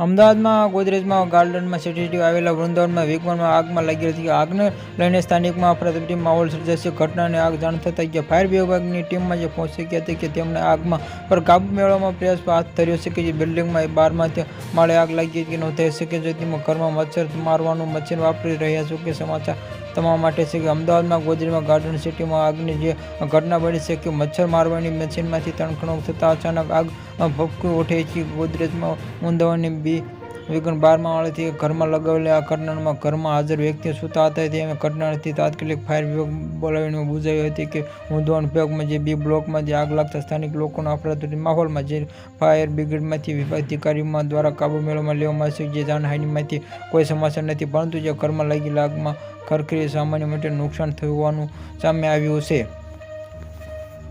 અમદાવાદમાં, ગોદરેજમાં, ગાર્ડનમાં સીસીટીવી આવેલા વૃંદાવનમાં, વિગવનમાં આગમાં લાગી હતી. આગને લઈને સ્થાનિકમાં અફરાતફરી માહોલ સર્જાશે. ઘટનાની આગ જાણ થતાં જે ફાયર વિભાગની ટીમમાં જે પહોંચી ગયા હતી કે તેમણે આગમાં પર કાબુ મેળવવામાં પ્રયાસ હાથ ધર્યો છે કે જે બિલ્ડિંગમાં બારમાંથી માળે આગ લાગી હતી કે નોંધાઈ શકે છે. તેમાં ઘરમાં મચ્છર મારવાનું મચ્છર વાપરી રહ્યા છો. કે સમાચાર તમામ માટે છે કે અમદાવાદમાં ગોદરેજમાં ગાર્ડન સિટીમાં આગની જે ઘટના બની છે કે મચ્છર મારવાની મશીનમાંથી તણખણો થતાં અચાનક આગ ભપકી ઉઠે છે. ગોદરેજમાં ઊંધાવાની બી વિગન બારમાં વાળાથી ઘરમાં લગાવેલી આ ઘટનામાં ઘરમાં હાજર વ્યક્તિઓ સૂતા હતા. તેમ ઘટનાથી તાત્કાલિક ફાયર વિભાગ બોલાવીને બુજાવી હતી કે ઊંધવાણ વિભાગમાં જે બી બ્લોકમાં જે આગ લાગતા સ્થાનિક લોકોના અફરાતફરી માહોલમાં જે ફાયર બ્રિગેડમાંથી વિભાગ અધિકારીઓ દ્વારા કાબુ મેળવવામાં લેવામાં આવશે જે જાનહાનિમાંથી કોઈ સમાચાર નથી, પરંતુ જે ઘરમાં લાગેલી આગમાં ખરખરી સામાન્ય માટે નુકસાન થયું હોવાનું સામે આવ્યું છે.